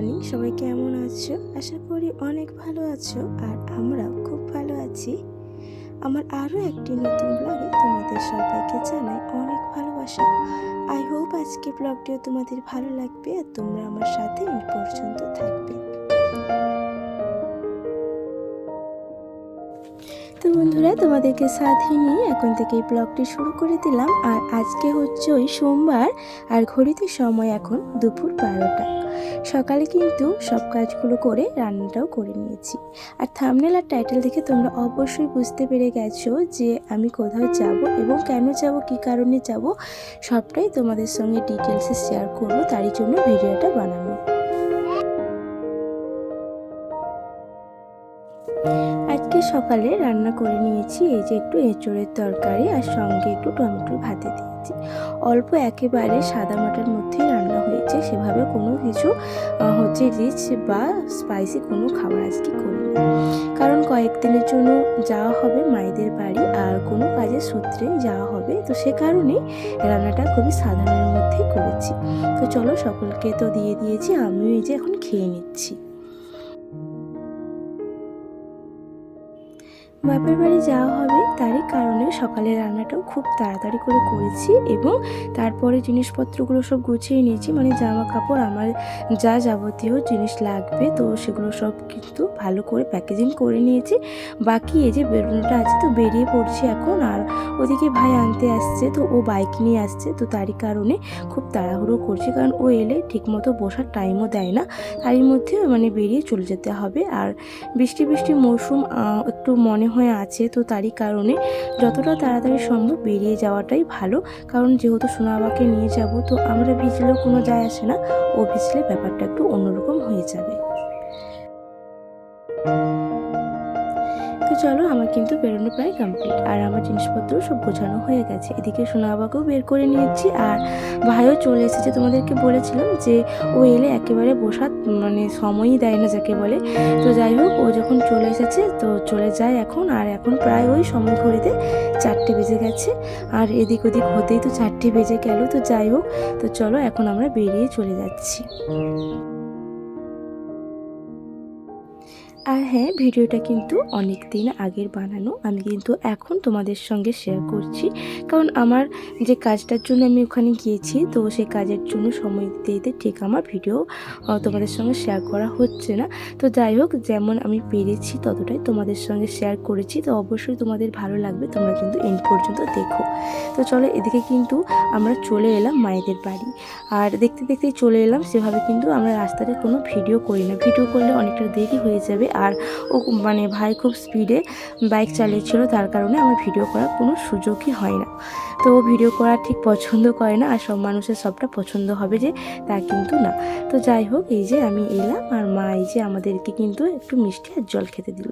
Morning, সবাই কেমন আছো? আশা করি অনেক ভালো আছো আর আমরাও খুব ভালো আছি। আমার আরও একটি নতুন ব্লগে তোমাদের সবাইকে জানাই অনেক ভালোবাসা। আই হোপ আজকে ব্লগটিও তোমাদের ভালো লাগবে আর তোমরা আমার সাথে এই পর্যন্ত থাকবে। তো বন্ধুরা, তোমাদেরকে সাথে নিয়ে এখন থেকে এই ব্লগটি শুরু করে দিলাম। আর আজকে হচ্ছে ওই সোমবার, আর ঘড়িতে সময় এখন দুপুর বারোটা। সকালে কিন্তু সব কাজগুলো করে রান্নাটাও করে নিয়েছি। আর থামনেল আর টাইটেল দেখে তোমরা অবশ্যই বুঝতে পেরে গেছো যে আমি কোথাও যাব এবং কেন যাব, কী কারণে যাব, সবটাই তোমাদের সঙ্গে ডিটেলসে শেয়ার করব। তারই জন্য ভিডিওটা বানানো সকালে রান্না করে নিয়েছি। এই যে একটু এঁচড়ের তরকারি আর সঙ্গে একটু টমেটো ভাতে দিয়েছি। অল্প একেবারে সাদা মাটার মধ্যেই রান্না হয়েছে। সেভাবে কোনো কিছু হচ্ছে রিচ বা স্পাইসি কোনো খাবার আজকে করিনি। কারণ কয়েকদিনের জন্য যাওয়া হবে মায়েদের বাড়ি আর কোনো কাজের সূত্রে যাওয়া হবে। তো সে কারণেই রান্নাটা খুবই সাধারণের মধ্যেই করেছি। তো চলো সকলকে তো দিয়ে দিয়েছি, আমিও এই যে এখন খেয়ে নিচ্ছি। বাপের বাড়ি যাওয়া হবে, তারই কারণে সকালে রান্নাটাও খুব তাড়াতাড়ি করে করেছি এবং তারপরে জিনিসপত্রগুলো সব গুছিয়ে নিয়েছি মানে জামা কাপড় আমার যা যাবতীয় জিনিস লাগবে, তো সেগুলো সব কিন্তু ভালো করে প্যাকেজিং করে নিয়েছি। বাকি এই যে বেরোনোটা আছে, তো বেরিয়ে পড়ছি এখন, আর ওদিকে ভাই আনতে আসছে, তো ও বাইক নিয়ে আসছে, তো তারই কারণে খুব তাড়াহুড়ো করছি, কারণ ও এলে ঠিকমতো বসার টাইমও দেয় না, তারই মধ্যে মানে বেরিয়ে চলে যেতে হবে, আর বৃষ্টি বৃষ্টি মৌসুম একটু মনে হয়ে আছে, তো তারই কারণে যতটা তাড়াতাড়ি সম্ভব বেরিয়ে যাওয়াটাই ভালো। কারণ যেহেতু সোনাবাকে নিয়ে যাব, তো আমরা ভিজলেও কোনো যায় আসে না। ও ভিজলে ব্যাপারটা একটু অন্যরকম হয়ে যাবে। চলো, আমার কিন্তু বেরোনো প্রায় কমপ্লিট আর আমার জিনিসপত্র সব গোছানো হয়ে গেছে। এদিকে সোনাবাকেও বের করে নিয়েছি। আর ভাইও চলে এসেছে, তোমাদেরকে বলেছিলাম যে ও এলে একেবারে বসার মানে সময়ই দেয় না যাকে বলে। তো যাই হোক, ও যখন চলে এসেছে, তো চলে যায় এখন। আর এখন প্রায় ওই সময় ঘড়িতে চারটে বেজে গেছে। আর এদিক ওদিক হতেই তো চারটে বেজে গেল। তো যাই হোক, তো চলো, এখন আমরা বেরিয়ে চলে যাচ্ছি। আর হ্যাঁ ভিডিওটা কিন্তু অনেক দিন আগের বানানো। আমি কিন্তু এখন তোমাদের সঙ্গে শেয়ার করছি। কারণ আমার যে কাজটার জন্য আমি ওখানে গিয়েছি, তো সেই কাজের জন্য সময় দিতে দিতে ঠিক আমার ভিডিও তোমাদের সঙ্গে শেয়ার করা হচ্ছে না। তো যাই হোক, যেমন আমি পেরেছি ততটাই তোমাদের সঙ্গে শেয়ার করেছি। তো অবশ্যই তোমাদের ভালো লাগবে, তোমরা কিন্তু এন্ড পর্যন্ত দেখো। তো চলো, এদিকে কিন্তু আমরা চলে এলাম মায়েদের বাড়ি। আর দেখতে দেখতে চলে এলাম, সেভাবে কিন্তু আমরা রাস্তাতে কোনো ভিডিও করি না। ভিডিও করলে অনেকটা দেরি হয়ে যাবে। আর ও মানে ভাই খুব স্পিডে বাইক চালিয়েছিল, তার কারণে আমার ভিডিও করার কোনো সুযোগই হয় না। তো ও ভিডিও করা ঠিক পছন্দ করে না, আর সব মানুষের সবটা পছন্দ হবে যে তা কিন্তু না। তো যাই হোক, এই যে আমি এলাম, আর মা এই যে আমাদেরকে কিন্তু একটু মিষ্টি আর জল খেতে দিল।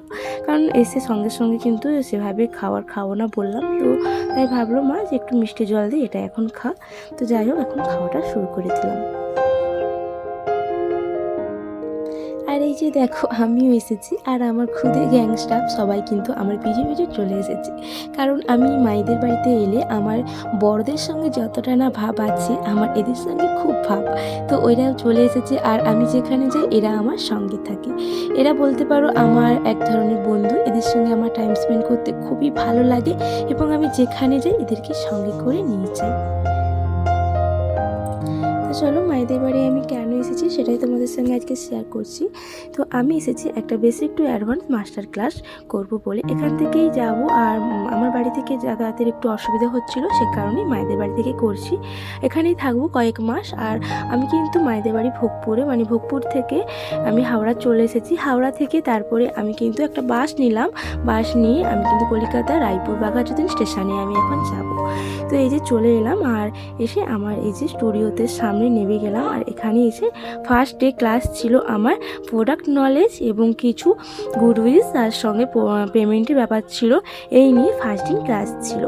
কারণ এসে সঙ্গে সঙ্গে কিন্তু সেভাবে খাওয়ার খাব না বললাম, তো তাই ভাবলো মা যে একটু মিষ্টি জল দিই এটা এখন খা। তো যাই হোক, এখন খাওয়াটা শুরু করে দিলাম। আর এই যে দেখো, আমিও এসেছি আর আমার খুদে গ্যাং স্টাফ সবাই কিন্তু আমার পিছে পিছে চলে এসেছে। কারণ আমি মায়েদের বাড়িতে এলে আমার বড়দের সঙ্গে যতটা না ভাব আছে, আমার এদের সঙ্গে খুব ভাব। তো ওইরাও চলে এসেছে আর আমি যেখানে যাই, এরা আমার সঙ্গে থাকে। এরা বলতে পারো আমার এক ধরনের বন্ধু, এদের সঙ্গে আমার টাইম স্পেন্ড করতে খুবই ভালো লাগে এবং আমি যেখানে যাই, এদেরকে সঙ্গে করে নিয়ে যাই। চলো, মায়েদের বাড়ি আমি কেন এসেছি, সেটাই তোমাদের সঙ্গে আজকে শেয়ার করছি। তো আমি এসেছি একটা basic to advance master class করব বলে। এখান থেকেই যাব আর আমার বাড়ি থেকে যাতায়াতের একটু অসুবিধা হচ্ছিল, সে কারণেই মায়েদের বাড়ি থেকে করছি। এখানেই থাকব কয়েক মাস আর আমি কিন্তু মায়েদের বাড়ি ভোগপুরে মানে ভোগপুর থেকে আমি হাওড়া চলে এসেছি। হাওড়া থেকে তারপরে আমি কিন্তু একটা বাস নিলাম। বাস নিয়ে আমি কিন্তু কলকাতা রায়পুর বাঘাযতীন স্টেশনে আমি এখন যাব। তো এই যে চলে এলাম আর এসে আমার এই যে স্টুডিওতে সামনে নেমে গেলাম আর এখানে এসে ফার্স্ট ডে ক্লাস ছিল আমার প্রোডাক্ট নলেজ এবং কিছু গুডউইজ তার সঙ্গে পেমেন্টের ব্যাপার ছিল। এই নিয়ে ফার্স্ট দিন ক্লাস ছিল।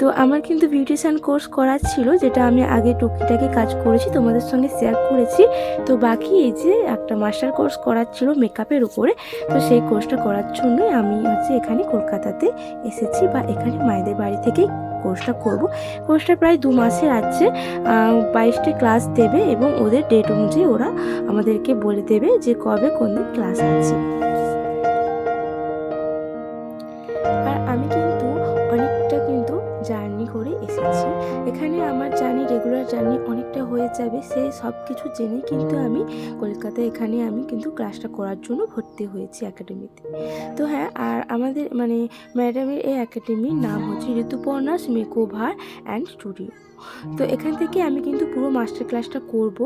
তো আমার কিন্তু বিউটিশিয়ান কোর্স করার ছিল, যেটা আমি আগে টুকিটাকি কাজ করেছি, তোমাদের সঙ্গে শেয়ার করেছি। তো বাকি এই যে একটা মাস্টার কোর্স করার ছিল মেকআপের উপরে, তো সেই কোর্সটা করার জন্যই আমি হচ্ছে এখানে কলকাতাতে এসেছি বা এখানে মায়েদের বাড়ি থেকেই কোর্সটা করব। কোর্সটা প্রায় দু মাসের আছে। বাইশটা ক্লাস দেবে এবং ওদের ডেট অনুযায়ী ওরা আমাদেরকে বলে দেবে যে কবে কোন দিন ক্লাস আছে। সেই সব কিছু জেনে কিন্তু আমি কলকাতায় এখানে আমি কিন্তু ক্লাসটা করার জন্য ভর্তি হয়েছি একাডেমিতে তো। হ্যাঁ আর আমাদের মানে ম্যাডামের এই একাডেমির নাম হচ্ছে ঋতুপর্ণাস মেকওভার অ্যান্ড স্টুডিও তো এখান থেকে আমি কিন্তু পুরো মাস্টার ক্লাসটা করব।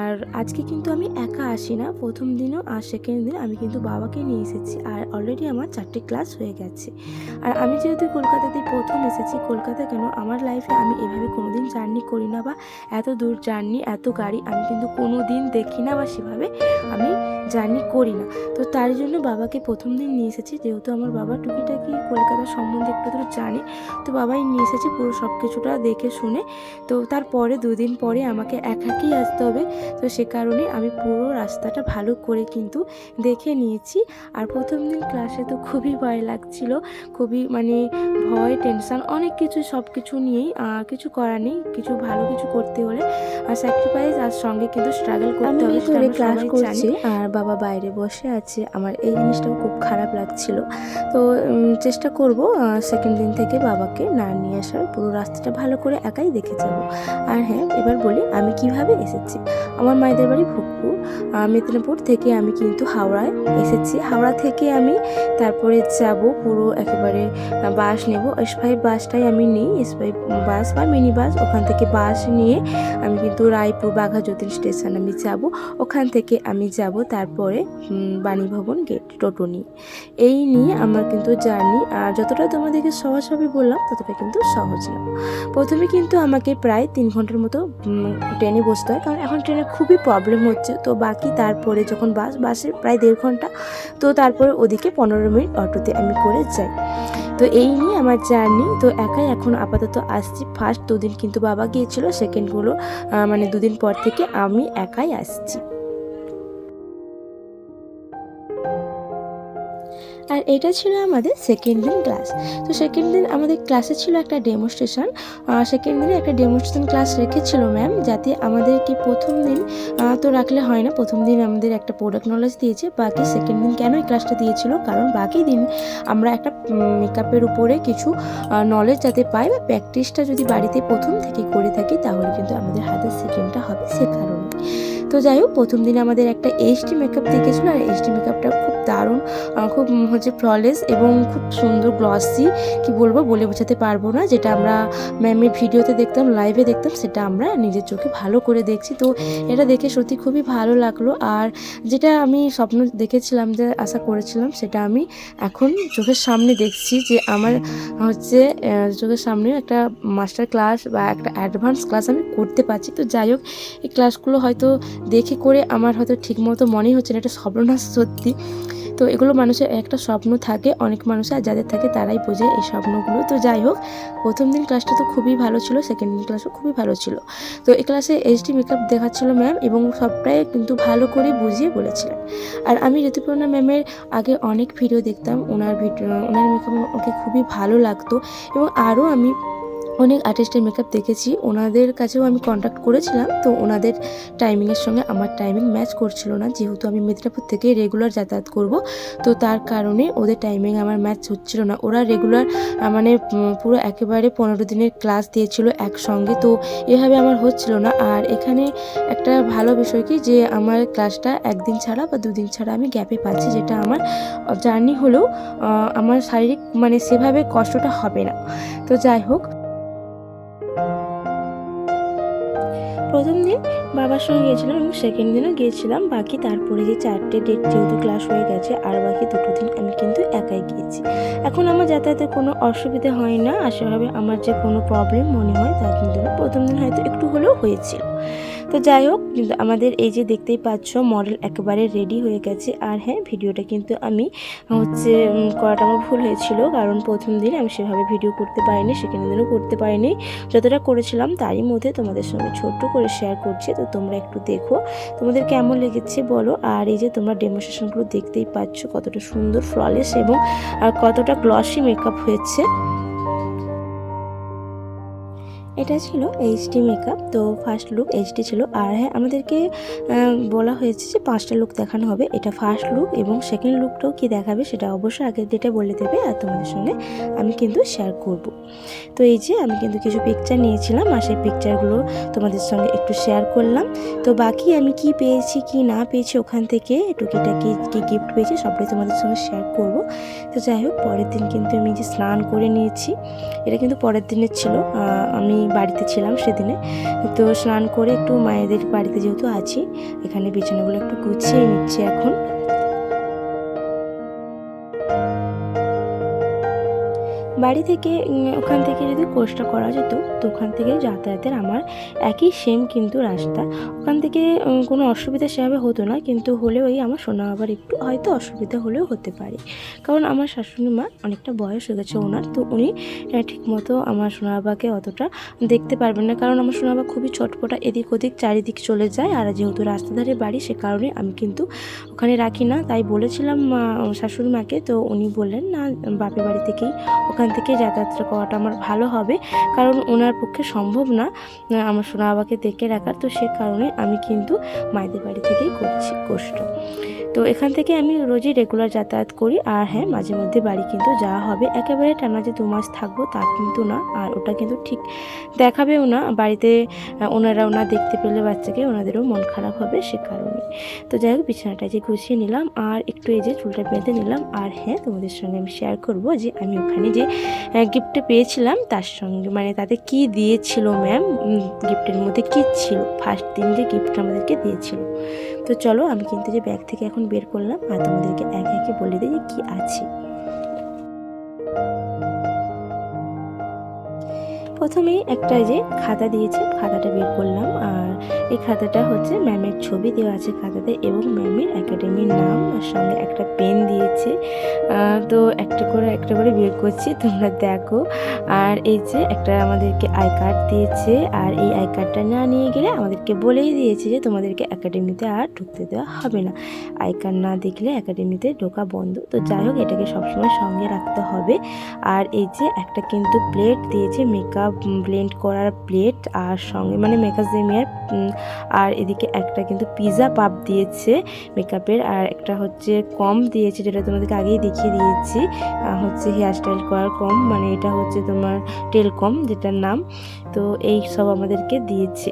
আর আজকে কিন্তু আমি একা আসি না। প্রথম দিনও আর সেকেন্ড দিন আমি কিন্তু বাবাকে নিয়ে এসেছি। আর অলরেডি আমার চারটে ক্লাস হয়ে গেছে। আর আমি যেহেতু কলকাতাতে প্রথম এসেছি, কলকাতা কেন? আমার লাইফে আমি এভাবে কোনোদিন জার্নি করি না বা এত দূর জার্নি এত গাড়ি আমি কিন্তু কোনো দিন দেখি না বা সেভাবে আমি জার্নি করি না। তো তার জন্য বাবাকে প্রথম দিন নিয়ে এসেছি, যেহেতু আমার বাবা টুকিটাকি কলকাতার সম্বন্ধে একটু একটু জানে, তো বাবাই নিয়ে এসেছে পুরো সব কিছুটা দেখে শুনে। তো তারপরে দুদিন পরে আমাকে একাকেই আসতে হবে, তো সে কারণে আমি পুরো রাস্তাটা ভালো করে কিন্তু দেখে নিয়েছি। আর প্রথম দিন ক্লাসে তো খুবই ভয় লাগছিল, খুবই মানে ভয়, টেনশান, অনেক কিছু সব কিছু নিয়েই কিছু করার নেই, কিছু ভালো কিছু করতে হলে। স্যাক্রিফাইস আর সঙ্গে কিন্তু স্ট্রাগল করতে হবে সেটা ক্লাস করছি আর বাবা বাইরে বসে আছে। আমার এই জিনিসটাও খুব খারাপ লাগছিল। তো চেষ্টা করব সেকেন্ড দিন থেকে বাবাকে না নিয়ে আসার। পুরো রাস্তাটা ভালো করে একাই দেখে যাব। আর হ্যাঁ এবার বলি আমি কীভাবে এসেছি। আমার মায়েদের বাড়ি ভোগপুর। মেদিনীপুর থেকে আমি কিন্তু হাওড়ায় এসেছি। হাওড়া থেকে আমি তারপরে যাব পুরো একেবারে বাস নেব। এস ফাইভ বাসটাই আমি নিই এস ফাইভ বাস বা মিনি বাস ওখান থেকে বাস নিয়ে আমি কিন্তু রায়পুর বাঘা যতীন স্টেশন আমি যাব। ওখান থেকে আমি যাব তারপরে বাণীভবন গেট, টোটো নিয়ে। এই নিয়ে আমার কিন্তু জার্নি, আর যতটা তোমাদেরকে সহজ হবে বললাম, ততটা কিন্তু সহজ না। প্রথমে কিন্তু আমাকে প্রায় তিন ঘণ্টার মতো ট্রেনে বসতে হয়, কারণ এখন ট্রেনে খুবই প্রবলেম হচ্ছে। তো বাকি তারপরে যখন বাস, বাসে প্রায় দেড় ঘণ্টা, তো তারপরে ওদিকে পনেরো মিনিট অটোতে আমি করে যাই। তো এই নিয়ে আমার জার্নি, তো একাই এখন আপাতত আসছি। ফার্স্ট দুদিন কিন্তু বাবা গিয়েছিল সেকেন্ডগুলো মানে দুদিন পর থেকে আমি একাই আসছি। আর এটা ছিল আমাদের সেকেন্ড দিন ক্লাস তো সেকেন্ড দিন আমাদের ক্লাসে ছিল একটা ডেমোস্ট্রেশন সেকেন্ড দিনে একটা ডেমোস্ট্রেশন ক্লাস রেখেছিল ম্যাম যাতে আমাদেরকে প্রথম দিন তো রাখলে হয় না, প্রথম দিন আমাদের একটা প্রোডাক্ট নলেজ দিয়েছে, বাকি সেকেন্ড দিন কেন এই ক্লাসটা দিয়েছিল? কারণ বাকি দিন আমরা একটা মেকআপের উপরে কিছু নলেজ যাতে পাই বা প্র্যাকটিসটা যদি বাড়িতে প্রথম থেকে করে থাকি, তাহলে কিন্তু আমাদের হাতের সেকেন্ডটা হবে সে কারণে। তো যাই হোক, প্রথম দিন আমাদের একটা এইচডি মেকআপ দেখেছিল, আর এইচডি মেকআপটা খুব দারুণ খুব হচ্ছে ফ্ললেস এবং খুব সুন্দর গ্লসি কি বলব, বলে বোঝাতে পারব না। যেটা আমরা ম্যামের ভিডিওতে দেখতাম লাইভে দেখতাম, সেটা আমরা নিজের চোখে ভালো করে দেখছি। তো এটা দেখে সত্যি খুবই ভালো লাগল। আর যেটা আমি স্বপ্ন দেখেছিলাম যে আশা করেছিলাম, সেটা আমি এখন চোখের সামনে দেখছি যে আমার হচ্ছে চোখের সামনে একটা মাস্টার ক্লাস বা একটা অ্যাডভান্স ক্লাস আমি করতে পারছি। তো যাই হোক, এই ক্লাসগুলো হয়তো দেখে করে আমার হয়তো ঠিকমতো মনেই হচ্ছে না, এটা সর্বনাশ সত্যি। তো এগুলো মানুষের একটা স্বপ্ন থাকে, অনেক মানুষের আর যাদের থাকে তারাই বোঝে এই স্বপ্নগুলো। তো যাই হোক, প্রথম দিন ক্লাসটা তো খুবই ভালো ছিল সেকেন্ড দিন ক্লাসও খুবই ভালো ছিল। তো এই ক্লাসে এইচডি মেকআপ দেখাচ্ছিল ম্যাম এবং সবটাই কিন্তু ভালো করে বুঝিয়ে বলেছিলেন। আর আমি ঋতুপর্ণা ম্যামের আগে অনেক ভিডিও দেখতাম, ওনার ভিডিও ওনার মেকআপ আমাকে খুবই ভালো লাগতো এবং আরও আমি অনেক আর্টিস্টের মেকআপ দেখেছি, ওনাদের কাছেও আমি কন্ট্যাক্ট করেছিলাম, তো ওনাদের টাইমিংয়ের সঙ্গে আমার টাইমিং ম্যাচ করছিল না, যেহেতু আমি মেদিনীপুর থেকে রেগুলার যাতায়াত করব, তো তার কারণে ওদের টাইমিং আমার ম্যাচ হচ্ছিল না। ওরা রেগুলার মানে পুরো একেবারে পনেরো দিনের ক্লাস দিয়েছিল একসঙ্গে, তো এভাবে আমার হচ্ছিল না। আর এখানে একটা ভালো বিষয় কি, যে আমার ক্লাসটা একদিন ছাড়া বা দুদিন ছাড়া আমি গ্যাপে পাচ্ছি, যেটা আমার জার্নি হলেও আমার শারীরিক মানে সেভাবে কষ্টটা হবে না। তো যাই হোক প্রথম দিন বাবার সঙ্গে গিয়েছিলাম এবং সেকেন্ড দিনও গিয়েছিলাম। বাকি তারপরে যে চারটে ডেট যেহেতু ক্লাস হয়ে গেছে, আর বাকি দুটো দিন আমি কিন্তু একাই গিয়েছি। এখন আমার যাতায়াতে কোনো অসুবিধা হয় না। আশাভাবে আমার যে কোনো প্রবলেম মনে হয়, তা কিন্তু। প্রথম দিন হয়তো একটু হলেও হয়েছিল। তো যাই হোক আমাদের এই যে দেখতেই পাচ্ছ মডেল একেবারে রেডি হয়ে গেছে। আর হ্যাঁ ভিডিওটা কিন্তু আমি হচ্ছে করাটা আমার ভুল হয়েছিল। কারণ প্রথম দিন আমি সেভাবে ভিডিও করতে পারিনি, সেখানে দিনও করতে পারিনি। যতটা করেছিলাম, তারই মধ্যে তোমাদের সঙ্গে ছোট্ট করে শেয়ার করছি। তো তোমরা একটু দেখো, তোমাদের কেমন লেগেছে বলো? আর এই যে তোমরা ডেমোস্ট্রেশনগুলো দেখতেই পাচ্ছ, কতটা সুন্দর ফ্ললেস এবং, আর কতটা গ্লসি মেকআপ হয়েছে। এটা ছিল এইচডি মেকআপ তো ফার্স্ট লুক এইচডি ছিল। আর হ্যাঁ আমাদেরকে বলা হয়েছে যে পাঁচটা লুক দেখানো হবে। এটা ফার্স্ট লুক এবং সেকেন্ড লুকটাও কি দেখাবে সেটা অবশ্যই আগের ডেটে বলে দেবে আর তোমাদের সঙ্গে আমি কিন্তু শেয়ার করব। তো এই যে আমি কিন্তু কিছু পিকচার নিয়েছিলাম আর সেই পিকচারগুলো তোমাদের সঙ্গে একটু শেয়ার করলাম। তো বাকি আমি কি পেয়েছি, কি না পেয়েছি ওখান থেকে, টুকিটাকি কি গিফট পেয়েছি সবটাই তোমাদের সঙ্গে শেয়ার করব। তো যাই হোক, পরের দিন কিন্তু আমি যে স্নান করে নিয়েছি, এটা কিন্তু পরের দিনের ছিল। আমি বাড়িতে ছিলাম সেদিনে। তো স্নান করে একটু মায়েদের বাড়িতে যেহেতু আছি, এখানে বিছানাগুলো একটু গুছিয়ে নিচ্ছি এখন। বাড়ি থেকে ওখান থেকে যদি কোর্সটা করা যেত, তো ওখান থেকে যাতায়াতের আমার একই সেম কিন্তু রাস্তা। ওখান থেকে কোনো অসুবিধা সেভাবে হতো না, কিন্তু হলেও এই আমার শোনা আবার একটু হয়তো অসুবিধা হলেও হতে পারে। কারণ আমার শাশুড়ি মা অনেকটা বয়স হয়ে গেছে ওনার, তো উনি ঠিকমতো আমার সোনা বাবাকে অতটা দেখতে পারবেন না। কারণ আমার সোনা বাবা খুবই চটপটা এদিক ওদিক, চারিদিক চলে যায়। আর যেহেতু রাস্তা ধারে বাড়ি, সে কারণে আমি কিন্তু ওখানে রাখি না। তাই বলেছিলাম শাশুড়ি মাকে, তো উনি বললেন, না, বাপের বাড়ি থেকেই ওখান থেকে যাতায়াত করাটা আমার ভালো হবে। কারণ ওনার পক্ষে সম্ভব না আমার সোনা বাবাকে দেখে রাখার। তো সে কারণে আমি কিন্তু মায়েদের বাড়ি থেকেই করছি, কষ্ট। তো এখান থেকে আমি রোজই রেগুলার যাতায়াত করি। আর হ্যাঁ মাঝে মধ্যে বাড়ি কিন্তু যাওয়া হবে। একেবারে টানা যে দু মাস থাকব তা কিন্তু না, আর ওটা কিন্তু ঠিক দেখাবেও না। বাড়িতে ওনারাও না দেখতে পেলে বাচ্চাকে ওনাদেরও মন খারাপ হবে সে কারণে তো যাই হোক, বিছানাটা যে গুছিয়ে নিলাম, আর একটু এই যে চুলটা বেঁধে নিলাম। আর হ্যাঁ তোমাদের সঙ্গে আমি শেয়ার করব যে আমি ওখানে যে গিফটটা পেয়েছিলাম, তার সঙ্গে মানে তাতে কি দিয়েছিল ম্যাম গিফটের মধ্যে কি ছিল? ফার্স্ট দিন যে গিফট আমাদেরকে দিয়েছিল। তো চলো আমি কিন্তু যে ব্যাগ থেকে এখন বের করলাম আর তোমাদেরকে এক একে বলে দিই যে কী আছে। প্রথমেই একটা যে খাতা দিয়েছে, খাতাটা বের করলাম আর এই খাতাটা হচ্ছে ম্যামের ছবি দেওয়া আছে খাতাতে এবং ম্যামের একাডেমির নাম আর সঙ্গে একটা পেন দিয়েছে। তো একটা করে একটা করে বের করছি, তোমরা দেখো। আর এই যে একটা আমাদেরকে আই কার্ড দিয়েছে, আর এই আই কার্ডটা না নিয়ে গেলে আমাদেরকে বলেই দিয়েছে যে তোমাদেরকে একাডেমিতে আর ঢুকতে দেওয়া হবে না। আই কার্ড না দেখলে একাডেমিতে ঢোকা বন্ধ। তো যাই হোক, এটাকে সবসময় সঙ্গে রাখতে হবে। আর এই যে একটা কিন্তু প্লেট দিয়েছে মেকআপ ব্লেন্ড করার প্লেট আর সঙ্গে মানে মেকাজেমিয়ার আর এদিকে একটা কিন্তু পিৎজা পাপ দিয়েছে মেকআপের, আর একটা হচ্ছে কম দিয়েছে, যেটা তোমাদেরকে আগেই দেখিয়ে দিয়েছি। হচ্ছে হেয়ার স্টাইল করার কম মানে এটা হচ্ছে তোমার টেলকম যেটার নাম। তো এই সব আমাদেরকে দিয়েছে।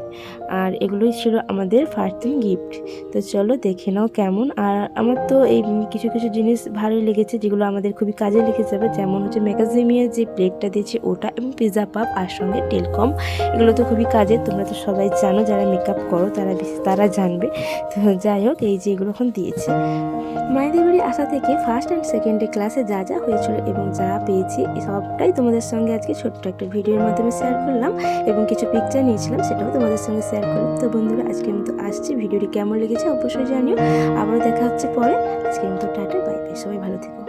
আর এগুলোই ছিল আমাদের ফার্স্ট দিন গিফট তো চলো দেখে নাও কেমন। আর আমার তো এই কিছু কিছু জিনিস ভালোই লেগেছে, যেগুলো আমাদের খুবই কাজে লেগে যাবে। যেমন হচ্ছে মেগাজিমিয়ার যে প্লেটটা দিয়েছে, ওটা এবং পিৎজা পাপ, আর সঙ্গে টেলকম। এগুলো তো খুবই কাজের তোমরা তো সবাই জানো যারা মেকআপ করো, তারা তারা জানবে। তো যাই হোক, এই যে এগুলো এখন দিয়েছে। মায়েদের বাড়ি আসা থেকে ফার্স্ট অ্যান্ড সেকেন্ড ক্লাসে যা যা হয়েছিল এবং যা পেয়েছি সবটাই তোমাদের সঙ্গে আজকে ছোট্ট একটা ভিডিওর মাধ্যমে শেয়ার করলাম এবং কিছু পিকচার নিয়েছিলাম, সেটাও তোমাদের সঙ্গে শেয়ার করলাম। তো বন্ধুরা, আজকের মতো আসছি। ভিডিওটি কেমন লেগেছে অবশ্যই জানিও। আবারও দেখা হচ্ছে পরে। আজকের মতো টাটা বাই সবাই ভালো থেকো।